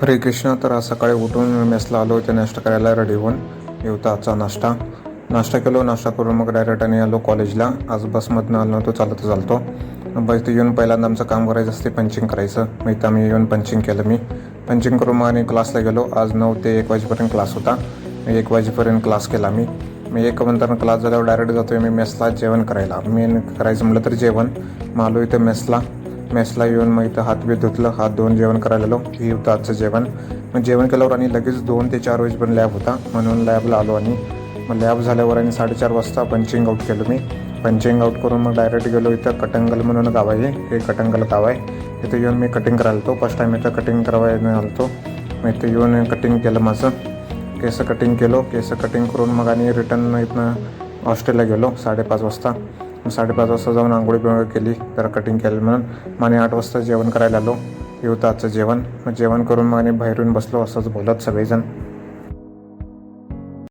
हरे कृष्ण तर आज सकाळी उठून मेसला आलो इथे नाश्ता करायला रेडी होऊन हे होता आजचा नाश्ता. नाश्ता केलो नाश्ता करून मग डायरेक्ट आणि आलो कॉलेजला आज बसमधनं आलो नव्हतो चालत चालतो. बस ते येऊन पहिल्यांदा आमचं काम करायचं असते पंचिंग करायचं. मग इथं आम्ही येऊन पंचिंग केलं मी. पंचिंग करून मग आणि क्लासला गेलो. आज नऊ ते एक वाजेपर्यंत क्लास होता. मी एक वाजेपर्यंत क्लास केला मी. मी एक म्हणताना क्लास झाल्यावर डायरेक्ट जातो मी मेसला जेवण करायला. मेन करायचं म्हटलं तर जेवण. मग आलो इथं मेसला. मेसला येऊन मग इथं हात बी धुतलं हात धुवून जेवण करायला आलो. हे होतं आजचं जेवण. मग जेवण केल्यावर आणि लगेच दोन ते चार वेळेस पण लॅब होता. म्हणून लॅबला आलो आणि मग लॅब झाल्यावर आणि साडेचार वाजता पंचिंग आउट केलं मी. पंचिंग आउट करून मग डायरेक्ट गेलो इथं कटंगल म्हणून गाव आहे. हे कटंगल गाव आहे. इथं येऊन मी कटिंग करायला होतो फर्स्ट टाईम इथं कटिंग करायला आलतो. मग इथं येऊन कटिंग केलं माझं. केस कटिंग केलो. केस कटिंग करून मग आणि रिटर्न इथनं हॉस्टेलला गेलो साडेपाच वाजता. मग साडेपाच वाजता जाऊन आंघोळी बिंघोळी केली जरा कटिंग केलं म्हणून. मग आणि आठ वाजता जेवण करायला आलो. येऊ आजचं जेवण. मग जेवण करून मग आणि बाहेरून बसलो असंच बोलत सगळेजण.